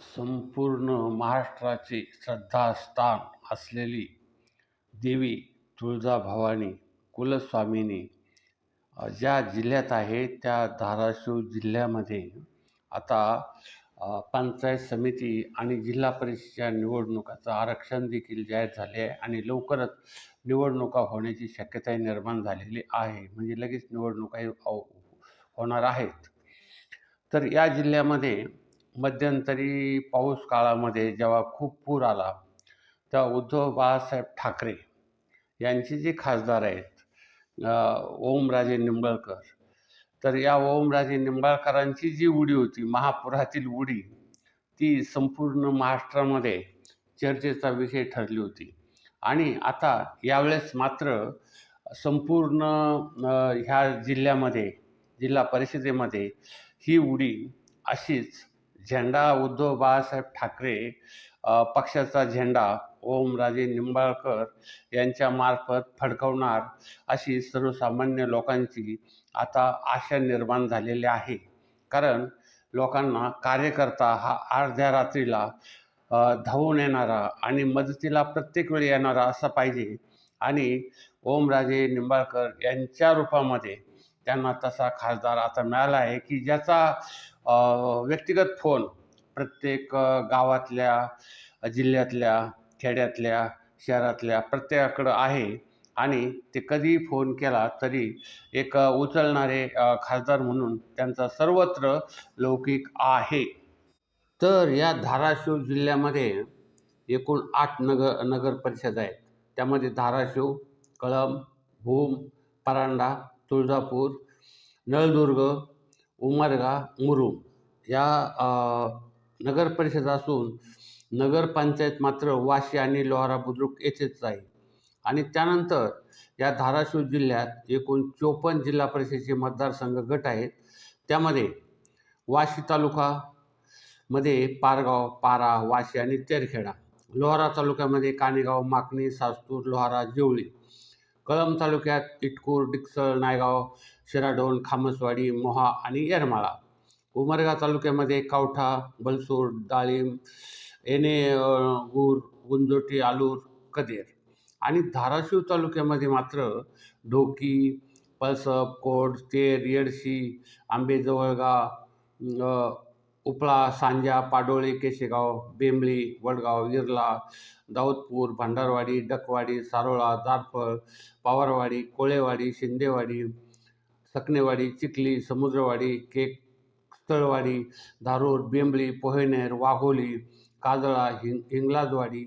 संपूर्ण महाराष्ट्राचे श्रद्धास्थान असलेली देवी तुळजाभवानी कुलस्वामिनी ज्या जिल्ह्यात आहे त्या धाराशिव जिल्ह्यामध्ये आता पंचायत समिती आणि जिल्हा परिषदेच्या निवडणुकाचं आरक्षण देखील जाहीर झाले आहे आणि लवकरच निवडणुका होण्याची शक्यताही निर्माण झालेली आहे. म्हणजे लगेच निवडणुकाही हो- होणार आहेत. तर या जिल्ह्यामध्ये मध्यंतरी पाऊस काळामध्ये जेव्हा खूप पूर आला तेव्हा उद्धव बाळासाहेब ठाकरे यांचे जे खासदार आहेत ओमराजे निंबाळकर तर या ओमराजे निंबाळकरांची जी उडी होती महापुरातील उडी ती संपूर्ण महाराष्ट्रामध्ये चर्चेचा विषय ठरली होती. आणि आता यावेळेस मात्र संपूर्ण ह्या जिल्ह्यामध्ये जिल्हा परिषदेमध्ये ही उडी अशीच झेंडा उद्धव बाळासाहेब ठाकरे पक्षाचा झेंडा ओमराजे निंबाळकर यांच्यामार्फत फडकवणार अशी सर्वसामान्य लोकांची आता आशा निर्माण झालेली आहे. कारण लोकांना कार्यकर्ता हा अर्ध्या रात्रीला धावून येणारा आणि मदतीला प्रत्येक वेळी येणारा असा पाहिजे. आणि ओमराजे निंबाळकर यांच्या रूपामध्ये त्यांना तसा खासदार आता मिळाला आहे की ज्याचा व्यक्तिगत फोन प्रत्येक गावातल्या जिल्ह्यातल्या खेड्यातल्या शहरातल्या प्रत्येकाकडं आहे आणि ते कधी फोन केला तरी एक उचलणारे खासदार म्हणून त्यांचा सर्वत्र लौकिक आहे. तर या धाराशिव जिल्ह्यामध्ये एकूण आठ नगर नगर परिषद आहेत. त्यामध्ये धाराशिव कळंब भूम परांडा तुळजापूर नळदुर्ग उमरगा मुरुम या नगरपरिषद नगर परिषद असून नगरपंचायत मात्र वाशी आणि लोहारा बुद्रुक येथेच आहे. आणि त्यानंतर या धाराशिव जिल्ह्यात एकूण चोपन्न जिल्हा परिषदेचे मतदारसंघ गट आहेत. त्यामध्ये वाशी तालुका मध्ये पारगाव पारा वाशी आणि तेरखेडा लोहारा तालुक्यामध्ये कानेगाव माकणी सास्तूर लोहारा जेवळी कळंब तालुक्यात इटकूर डिक्सळ नायगाव शिराडोण खामसवाडी मोहा आणि येरमाळा. उमरगा तालुक्यामध्ये कावठा बलसूर डाळिंब येणे गुर गूर गुंजोटी आलूर कदेर आणि धाराशिव तालुक्यामध्ये मात्र ढोकी पळसप कोड तेर येडशी आंबेजवळगा उपळा सांजा पाडोळी केशेगाव बेंबळी वडगाव इरला दाऊदपूर भांडारवाडी डकवाडी सारोळा दारफळ पावरवाडी कोळेवाडी शिंदेवाडी सकनेवाडी चिखली समुद्रवाडी केक स्थळवाडी धारूर बेंबळी पोहेनेर वाघोली काजळा हिंग हिंगलाजवाडी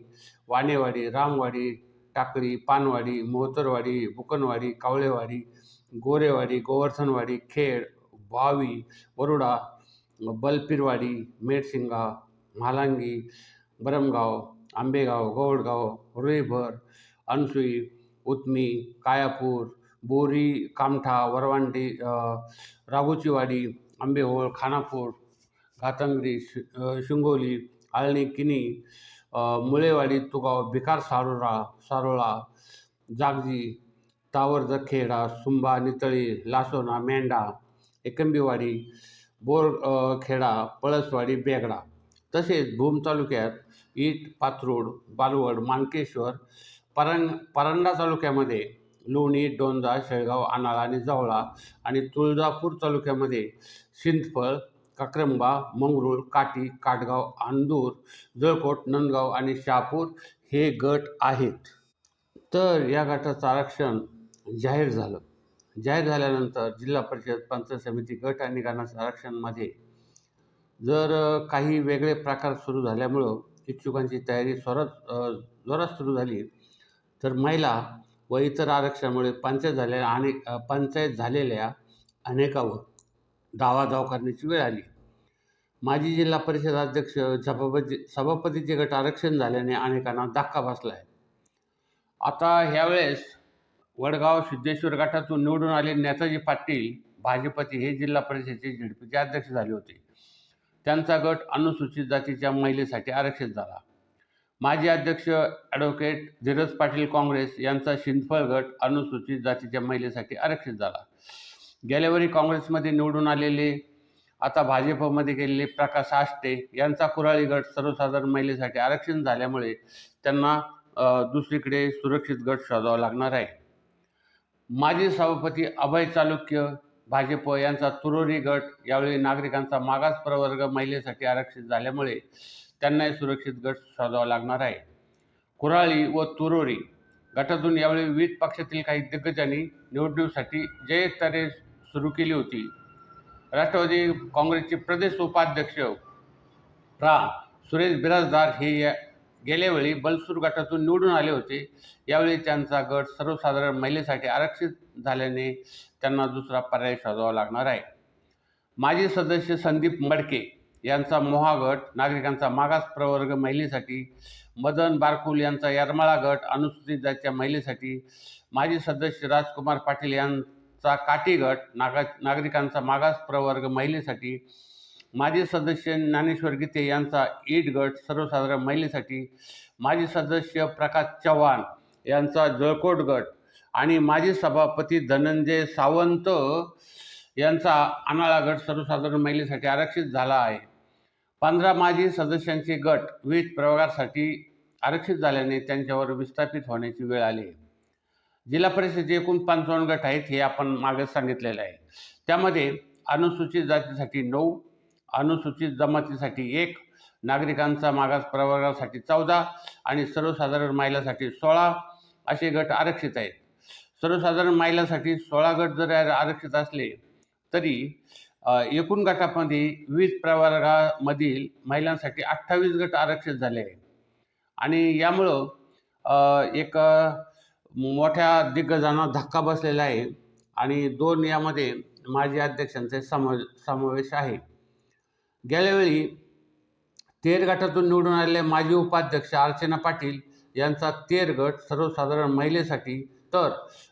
वाणेवाडी रामवाडी टाकळी पानवाडी मोहतरवाडी बुकनवाडी कावळेवाडी गोरेवाडी गोवर्धनवाडी खेड भावी वरुडा बलपीरवाडी मेडशिंगा म्हालांगी बरमगाव आंबेगाव गौडगाव रुईभर अनसुई उतमी कायापूर बोरी कामठा वरवांडी अ, राघोचीवाडी आंबेहोळ खानापूर घातंगरी शि शिंगोली आळणी किनी मुळेवाडी तुगाव भिकार सारोळा सारोळा जागजी तावरजखेडा सुंबा नितळी लासोना मेंढा एकंबीवाडी बोर खेडा पळसवाडी बेगडा तसेच भूम तालुक्यात ईट पाथरूड बालवड मानकेश्वर परंग परंडा तालुक्यामध्ये लोणी डोंजा शेळगाव आनाळा आणि जवळा आणि तुळजापूर तालुक्यामध्ये सिंदफळ काक्रंबा मंगरूळ काटी काटगाव आंदूर जळकोट नंदगाव आणि शहापूर हे गट आहेत. तर या गटाचं आरक्षण जाहीर झालं. जाहीर झाल्यानंतर जिल्हा परिषद पंचायत समिती गट आणि गणाचं आरक्षणमध्ये जर काही वेगळे प्रकार सुरू झाल्यामुळं इच्छुकांची तयारी स्वरात जोरात सुरू झाली तर महिला व इतर आरक्षणामुळे पंचायत झालेल्या आणि पंचायत झालेल्या अनेकावर दावादाव करण्याची वेळ आली. माजी जिल्हा परिषद अध्यक्ष सभापती सभापतीचे गट आरक्षण झाल्याने अनेकांना धक्का बसला आहे. आता ह्यावेळेस वडगाव सिद्धेश्वर गटातून निवडून आले नेताजी पाटील भाजपचे हे जिल्हा परिषदेचे झेडपीचे अध्यक्ष झाले होते. त्यांचा गट अनुसूचित जातीच्या महिलेसाठी आरक्षित झाला. माजी अध्यक्ष ॲडव्होकेट धीरज पाटील काँग्रेस यांचा शिंदफळ गट अनुसूचित जातीच्या महिलेसाठी आरक्षित झाला. गेल्यावेळी काँग्रेसमध्ये निवडून आलेले आता भाजपमध्ये गेलेले प्रकाश आष्टे यांचा कुराळी गट सर्वसाधारण महिलेसाठी आरक्षण झाल्यामुळे त्यांना दुसरीकडे सुरक्षित गट शोधावा लागणार आहे. माजी सभापती अभय चालुक्य भाजप यांचा तुरोरी गट यावेळी नागरिकांचा मागास प्रवर्ग महिलेसाठी आरक्षित झाल्यामुळे त्यांनाही सुरक्षित गट शोधावा लागणार आहे. कुराळी व तुरोरी गटातून यावेळी विविध पक्षातील काही दिग्गजांनी निवडणुकीसाठी जय तरे सुरू केली होती. राष्ट्रवादी काँग्रेसचे प्रदेश उपाध्यक्ष प्रा सुरेश बिराजदार हे या गेल्यावेळी बलसूर गटातून निवडून आले होते. यावेळी त्यांचा गट सर्वसाधारण महिलेसाठी आरक्षित झाल्याने त्यांना दुसरा पर्याय शोधावा लागणार आहे. माजी सदस्य संदीप मडके यांचा मोहा गट नागरिकांचा मागास प्रवर्ग महिलेसाठी मदन बारकुल यांचा यरमाळा गट अनुसूचित जातीच्या महिलेसाठी माजी सदस्य राजकुमार पाटील यांचा काटी गट नागा नागरिकांचा मागास प्रवर्ग महिलेसाठी माजी सदस्य ज्ञानेश्वर गीते यांचा ईट गट सर्वसाधारण महिलेसाठी. माजी सदस्य प्रकाश चव्हाण यांचा जळकोट गट आणि माजी सभापती धनंजय सावंत यांचा अनाळा गट सर्वसाधारण महिलेसाठी आरक्षित झाला आहे. पंधरा माजी सदस्यांचे गट विविध प्रवर्गासाठी आरक्षित झाल्याने त्यांच्यावर विस्थापित होण्याची वेळ आली. आहे जिल्हा परिषदेचे एकूण पंचावन्न गट आहेत हे आपण मागे सांगितलेलं आहे. त्यामध्ये अनुसूचित जातीसाठी नऊ अनुसूचित जमातीसाठी एक नागरिकांचा मागास प्रवर्गासाठी चौदा आणि सर्वसाधारण महिलासाठी सोळा असे गट आरक्षित आहेत. सर्वसाधारण महिलासाठी सोळा गट जर आरक्षित असले तरी एकूण गटामध्ये वीज प्रवर्गामधील महिलांसाठी अठ्ठावीस गट आरक्षित झाले आहे आणि यामुळं एक मोठ्या दिग्गजांना धक्का बसलेला आहे. आणि दोन यामध्ये माजी अध्यक्षांचे सम समावेश आहे. गेल्यावेळी तेर गटातून निवडून आलेले माजी उपाध्यक्ष अर्चना पाटील यांचा तेर गट सर्वसाधारण महिलेसाठी. तर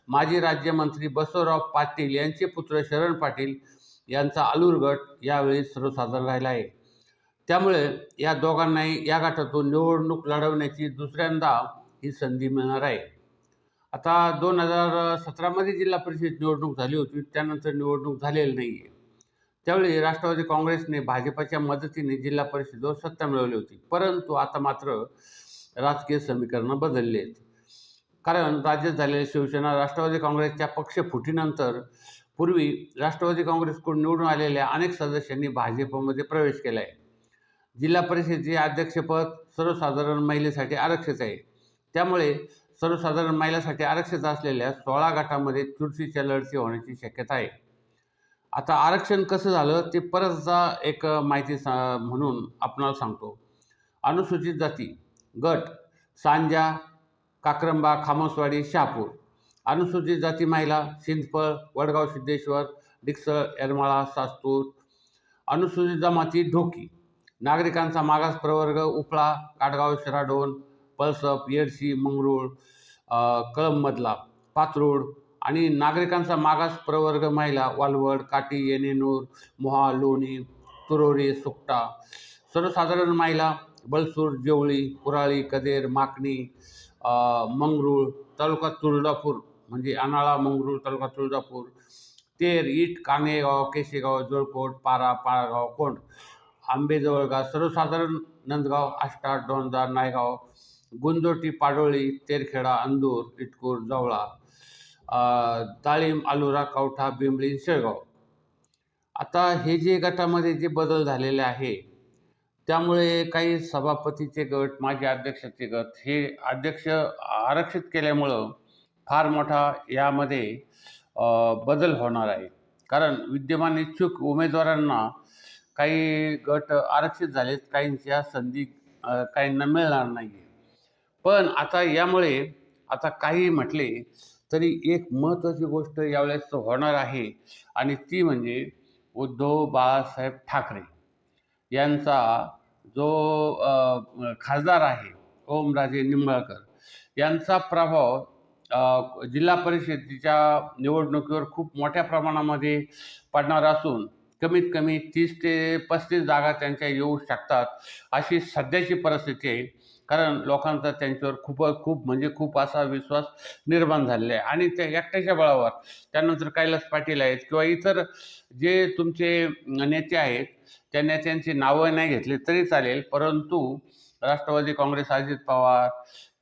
माजी राज्यमंत्री बसवराव पाटील यांचे पुत्र शरण पाटील यांचा आलूर गट यावेळी सर्वसाधारण राहिला आहे. त्यामुळे या दोघांनाही या गटातून निवडणूक लढवण्याची दुसऱ्यांदा ही संधी मिळणार आहे. आता दोन हजार सतरामध्ये जिल्हा परिषद निवडणूक झाली होती त्यानंतर निवडणूक झालेली नाही आहे त्यावेळी राष्ट्रवादी काँग्रेसने भाजपाच्या मदतीने जिल्हा परिषदेवर सत्ता मिळवली होती. परंतु आता मात्र राजकीय समीकरणं बदलली आहेत. कारण राज्यात झालेल्या शिवसेना राष्ट्रवादी काँग्रेसच्या पक्षफुटीनंतर पूर्वी राष्ट्रवादी काँग्रेसकडून निवडून आलेल्या अनेक सदस्यांनी भाजपमध्ये प्रवेश केला आहे जिल्हा परिषदेचे अध्यक्षपद सर्वसाधारण महिलेसाठी आरक्षित आहे. त्यामुळे सर्वसाधारण महिलासाठी आरक्षित असलेल्या सोळा गटामध्ये चुरशीच्या लढती होण्याची शक्यता आहे. आता आरक्षण कसं झालं ते परतदा एक माहिती सा म्हणून आपणाला सांगतो. अनुसूचित जाती गट सांजा काक्रंबा खामसवाडी शहापूर. अनुसूचित जाती महिला सिंदफळ वडगाव सिद्धेश्वर डिक्सळ येरमाळा सास्तूर. अनुसूचित जमाती ढोकी. नागरिकांचा मागास प्रवर्ग उपळा काटगाव शिराडोन पळसप येडशी मंगरूळ कळंबमधला पात्रोड आणि नागरिकांचा मागास प्रवर्ग महिला वालवड काटी येणेनूर मोहा लोणी तुरोरी सुकटा सर्वसाधारण महिला बलसूर जेवळी कुराळी कदेर माकणी मंगरूळ तालुका तुळजापूर म्हणजे अनाळा मंगरूळ तालुका तुळजापूर तेर ईट कानेगाव केशेगाव जळकोट पारा पाळागाव कोंड आंबेजवळगा सर्वसाधारण नंदगाव आष्टा डोंदा नायगाव गुंजोटी पाडोळी तेरखेडा अंदूर इटकूर जवळा अ, डाळिंब आलुरा कवठा बिंबळी शेळगाव. आता हे जे गटामध्ये जे बदल झालेले आहे त्यामुळे काही सभापतीचे गट माजी अध्यक्षाचे गट हे अध्यक्ष आरक्षित केल्यामुळं फार मोठा यामध्ये बदल होणार आहे. कारण विद्यमान इच्छुक उमेदवारांना काही गट आरक्षित झालेत काहींच्या संधी काहींना मिळणार नाही आहे पण आता यामुळे आता काही म्हटले तरी एक महत्त्वाची गोष्ट यावेळेस होणार आहे आणि ती म्हणजे उद्धव बाळासाहेब ठाकरे यांचा जो खासदार आहे ओमराजे निंबाळकर यांचा प्रभाव जिल्हा परिषदेच्या निवडणुकीवर खूप मोठ्या प्रमाणामध्ये पडणार असून कमीत कमी तीस ते पस्तीस जागा त्यांच्या येऊ शकतात अशी सध्याची परिस्थिती आहे. कारण लोकांचा त्यांच्यावर खूप खूप म्हणजे खूप असा विश्वास निर्माण झालेला आहे. आणि त्या एकट्याच्या बळावर त्यानंतर कैलास पाटील आहेत किंवा इतर जे तुमचे नेते आहेत त्या नेत्यांची नावं नाही घेतली तरी चालेल. परंतु राष्ट्रवादी काँग्रेस अजित पवार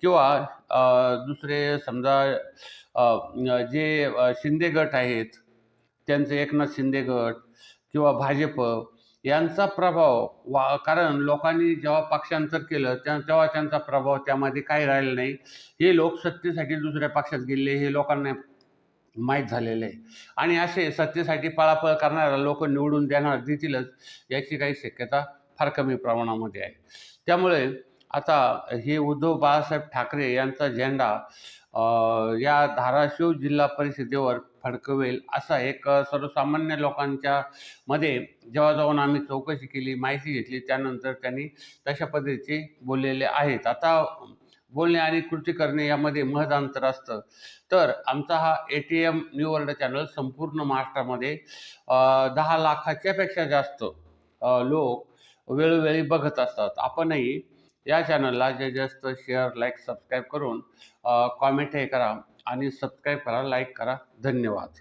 किंवा दुसरे समजा जे शिंदे गट आहेत त्यांचे एकनाथ शिंदे गट किंवा भाजप यांचा प्रभाव वा कारण लोकांनी जेव्हा पक्षांतर केलं त्या तेव्हा त्यांचा प्रभाव त्यामध्ये काही राहिला नाही. हे लोक सत्तेसाठी दुसऱ्या पक्षात गेले हे लोकांना माहीत झालेलं आहे. आणि असे सत्तेसाठी पळापळ करणाऱ्या लोक निवडून देणार देतीलच याची काही शक्यता फार कमी प्रमाणामध्ये आहे. त्यामुळे आता हे उद्धव बाळासाहेब ठाकरे यांचा झेंडा या धाराशिव जिल्हा परिषदेवर फडकवेल असा एक सर्वसामान्य लोकांच्या मध्ये जेव्हा जाऊन आम्ही चौकशी केली माहिती घेतली त्यानंतर त्यांनी तशा पद्धतीचे बोललेले आहेत. आता बोलणे आणि कृती करणे यामध्ये महद अंतर असतं. तर आमचा हा A T M new world channel संपूर्ण महाराष्ट्रामध्ये दहा लाखाच्या पेक्षा जास्त लोक वेळोवेळी बघत असतात. आपणही या चॅनलला जे जास्त शेअर लाईक सबस्क्राईब करून कॉमेंट हे करा आणि सबस्क्राईब करा लाईक करा. धन्यवाद.